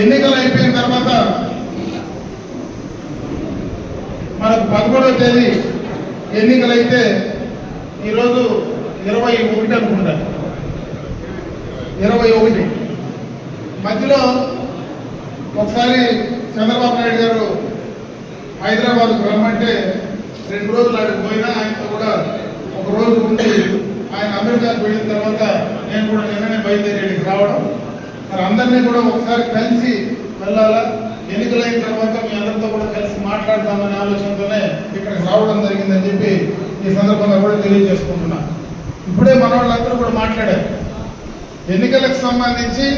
ఎన్నికలు అయిపోయిన తర్వాత మనకు పదకొండవ తేదీ ఎన్నికలైతే ఈరోజు ఇరవై ఒకటి అనుకుంటా. ఇరవై ఒకటి. మధ్యలో ఒకసారి చంద్రబాబు నాయుడు గారు హైదరాబాద్కు రమ్మంటే రెండు రోజులు ఆడికి పోయినా ఆయనతో కూడా ఒక రోజు ఉండి ఆయన అమెరికాకు వెళ్ళిన తర్వాత నేను కూడా నిన్ననే బయలుదేరి రావడం మరి అందరినీ కూడా ఒకసారి కలిసి వెళ్ళాలా? ఎన్నికలైన తర్వాత మీ అందరితో కూడా కలిసి మాట్లాడదామనే ఆలోచనతోనే ఇక్కడికి రావడం జరిగిందని చెప్పి ఈ సందర్భంగా కూడా తెలియజేసుకుంటున్నా. ఇప్పుడే మన వాళ్ళందరూ కూడా మాట్లాడారు. ఎన్నికలకు సంబంధించి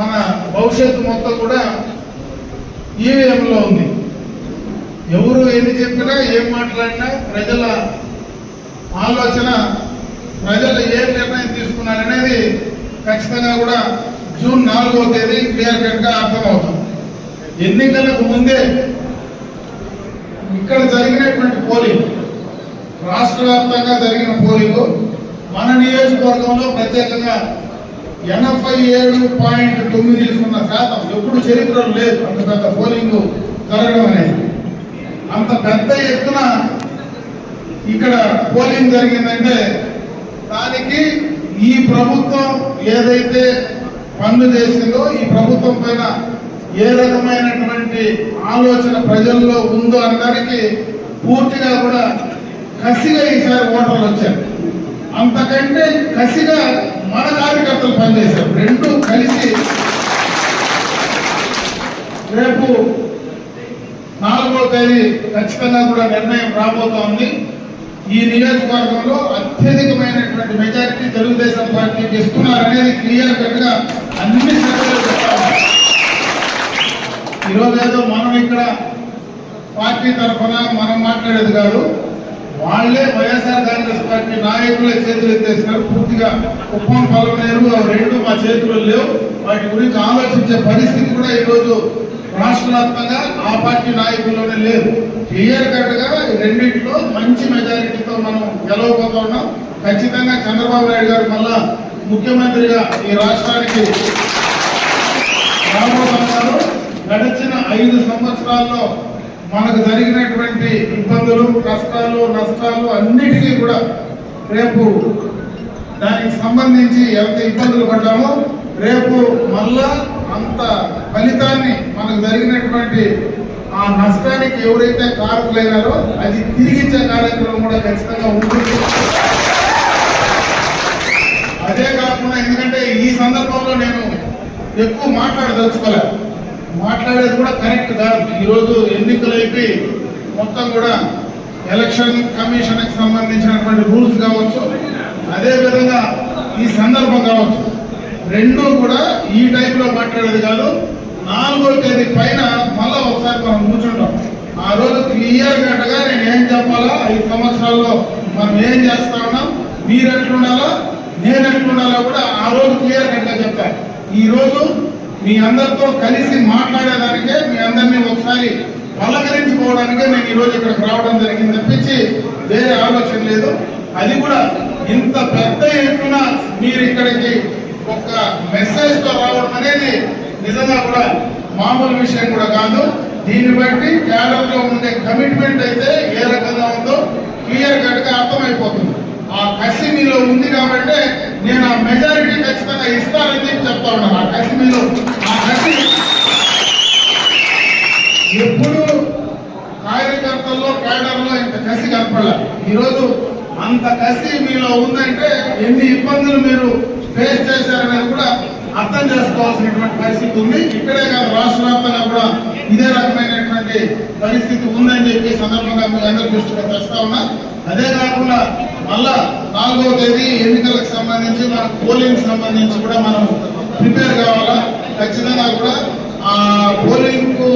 మన భవిష్యత్తు మొత్తం కూడా ఈవీఎంలో ఉంది. ఎవరు ఎన్ని చెప్పినా ఏం మాట్లాడినా ప్రజల ఆలోచన ప్రజలు ఏ నిర్ణయం తీసుకున్నారనేది ఖచ్చితంగా కూడా జూన్ నాలుగో తేదీ క్లియర్ కట్గా అర్థమవుతుంది. ఎన్నికలకు ముందే ఇక్కడ జరిగినటువంటి పోలింగ్ రాష్ట్ర వ్యాప్తంగా జరిగిన పోలింగ్ మన నియోజకవర్గంలో ప్రత్యేకంగా ఎనభై ఏడు పాయింట్ తొమ్మిది సున్నా శాతం ఎప్పుడు చరిత్రలో లేదు అంత పెద్ద పోలింగ్ జరగడం అనేది. అంత పెద్ద ఎత్తున ఇక్కడ పోలింగ్ జరిగిందంటే దానికి ఈ ప్రభుత్వం ఏదైతే పనులు చేసిందో ఈ ప్రభుత్వం పైన ఏ రకమైనటువంటి ఆలోచన ప్రజల్లో ఉందో అనడానికి పూర్తిగా కూడా కసిగా ఈసారి ఓటర్లు వచ్చారు. అంతకంటే కసిగా మన కార్యకర్తలు పనిచేశారు. రెండు కలిసి రేపు నాలుగో తేదీ ఖచ్చితంగా కూడా నిర్ణయం రాబోతోంది. ఈ నియోజకవర్గంలో అత్యధికమైనటువంటి మెజారిటీ తెలుగుదేశం పార్టీకి ఇస్తున్నారనేది క్లియర్ కట్గా అన్ని ఈరోజు ఏదో మనం ఇక్కడ పార్టీ తరఫున మనం మాట్లాడేది కాదు వాళ్ళే వైఎస్ఆర్ కాంగ్రెస్ పార్టీ నాయకులే చేతులు ఎత్తేసినారు. పూర్తిగా కుప్పం పలవనేరు లేరు రెండు మా చేతుల్లో లేవు. వాటి గురించి ఆలోచించే పరిస్థితి కూడా ఈరోజు రాష్ట్ర వ్యాప్తంగా ఆ పార్టీ నాయకుల్లోనే లేదు క్లియర్ కట్గా రెండింటిలో మంచి మెజారిటీతో మనం గెలవబోతా ఉన్నాం. ఖచ్చితంగా చంద్రబాబు నాయుడు గారు మళ్ళా ముఖ్యమంత్రిగా ఈ రాష్ట్రానికి రాబోతున్నారు. గడిచిన ఐదు సంవత్సరాల్లో మనకు జరిగినటువంటి ఇబ్బందులు కష్టాలు నష్టాలు అన్నిటికీ కూడా రేపు దానికి సంబంధించి ఎంత ఇబ్బందులు పడ్డామో రేపు మళ్ళా అంత ఫలితాన్ని మనకు జరిగినటువంటి ఆ నష్టానికి ఎవరైతే కారకులైనారో అది తిరిగిచ్చే కార్యక్రమం కూడా ఖచ్చితంగా ఉంటుంది. అదే కాకుండా ఎందుకంటే ఈ సందర్భంలో నేను ఎక్కువ మాట్లాడదలుచుకోలే. మాట్లాడేది కూడా కరెక్ట్ కాదు. ఈరోజు ఎన్నికలు అయిపోయి మొత్తం కూడా ఎలక్షన్ కమిషన్కి సంబంధించినటువంటి రూల్స్ కావచ్చు అదేవిధంగా ఈ సందర్భం కావచ్చు. రెండు కూడా ఈ టైప్లో మాట్లాడేది కాదు. నాలుగో తేదీ పైన మళ్ళా ఒకసారి మనం కూర్చుంటాం. ఆ రోజు క్లియర్ కట్గా నేను ఏం చెప్పాలా? ఐదు సంవత్సరాల్లో మనం ఏం చేస్తా ఉన్నాం? మీరు ఎట్లుండాలా నేను ఎట్లుండాలా కూడా ఆ రోజు క్లియర్ కట్గా చెప్తాను ఈ రోజు మీ అందరితో కలిసి మాట్లాడేదానికే మీ అందరినీ ఒకసారి పలకరించుకోవడానికే నేను ఈ రోజు ఇక్కడికి రావడం జరిగింది తప్పించి వేరే ఆలోచన లేదు. అది కూడా ఇంత పెద్ద ఎత్తున మీరు ఇక్కడికి ఒక మెసేజ్తో రావడం అనేది నిజంగా కూడా మామూలు విషయం కూడా కాదు. దీన్ని బట్టి క్యాడర్లో ఉండే కమిట్మెంట్ అయితే ఏ రకంగా ఉందో క్లియర్ కట్గా అర్థమైపోతుంది. ఆ కసి మీలో ఉంది కాబట్టి నేను ఆ మెజారిటీ ఖచ్చితంగా ఇస్తానని చెప్పి చెప్తా ఉన్నాను. ఆ కసి మీలో ఆ కసి ఎప్పుడు కార్యకర్తల్లో క్యాడర్లో ఇంత కసి కనపడాలి. ఈరోజు అంత కసి మీలో ఉందంటే ఎన్ని ఇబ్బందులు మీరు ఫేస్ చేశారనేది కూడా అర్థం చేసుకోవాల్సినటువంటి పరిస్థితి ఉంది. ఇక్కడే కాదు రాష్ట్ర వ్యాప్తంగా కూడా ఇదే రకమైనటువంటి పరిస్థితి ఉందని చెప్పి సందర్భంగా మీ అందరి దృష్టిలో తెస్తా ఉన్నా. అదే కాకుండా మళ్ళా నాలుగవ తేదీ ఎన్నికలకు సంబంధించి మన పోలింగ్ సంబంధించి కూడా మనం ప్రిపేర్ కావాలా? ఖచ్చితంగా కూడా ఆ పోలింగ్కు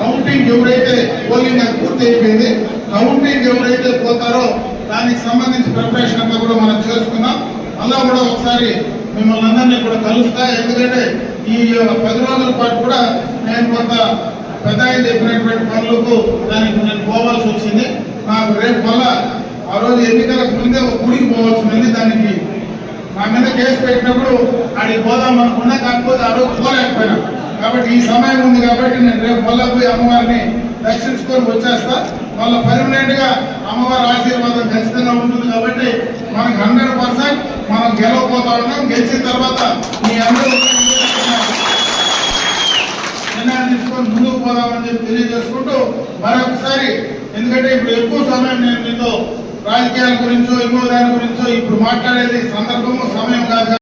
కౌంటింగ్ ఎవరైతే పోలింగ్ పూర్తి అయిపోయింది కౌంటింగ్ ఎవరైతే పోతారో దానికి సంబంధించి ప్రిపరేషన్ అంతా కూడా మనం చేసుకున్నాం. అలా కూడా ఒకసారి మిమ్మల్ని అందరినీ కూడా కలుస్తా. ఎందుకంటే ఈ పది రోజుల పాటు కూడా నేను కొంత పెద్ద ఆయన చెప్పినటువంటి పనులకు దానికి నేను పోవాల్సి వచ్చింది. నాకు రేపు మళ్ళా ఆ రోజు ఎన్నికలకు ముందే ఒక గుడికి పోవాల్సి ఉంది. దానికి నా మీద కేసు పెట్టినప్పుడు అడిగి పోదాం అనుకున్నా కాకపోతే ఆ రోజు పోలేకపోయినా. కాబట్టి ఈ సమయం ఉంది కాబట్టి నేను రేపు మళ్ళా పోయి అమ్మవారిని దర్శించుకొని వచ్చేస్తా. మళ్ళీ పర్మనెంట్గా అమ్మవారి ఆశీర్వాదం ఖచ్చితంగా ఉంటుంది కాబట్టి మనకు హండ్రెడ్ పర్సెంట్ మనం గెలవపోతా ఉన్నాం గెలిచిన తర్వాత మీ అందరూ నిర్ణయం తీసుకొని ముందుకు పోదామని చెప్పి తెలియజేసుకుంటూ మరొకసారి ఎందుకంటే ఇప్పుడు ఎక్కువ సమయం నేను మీతో రాజకీయాల గురించో ఇంకో దాని గురించో ఇప్పుడు మాట్లాడేది సందర్భము సమయం కాదు.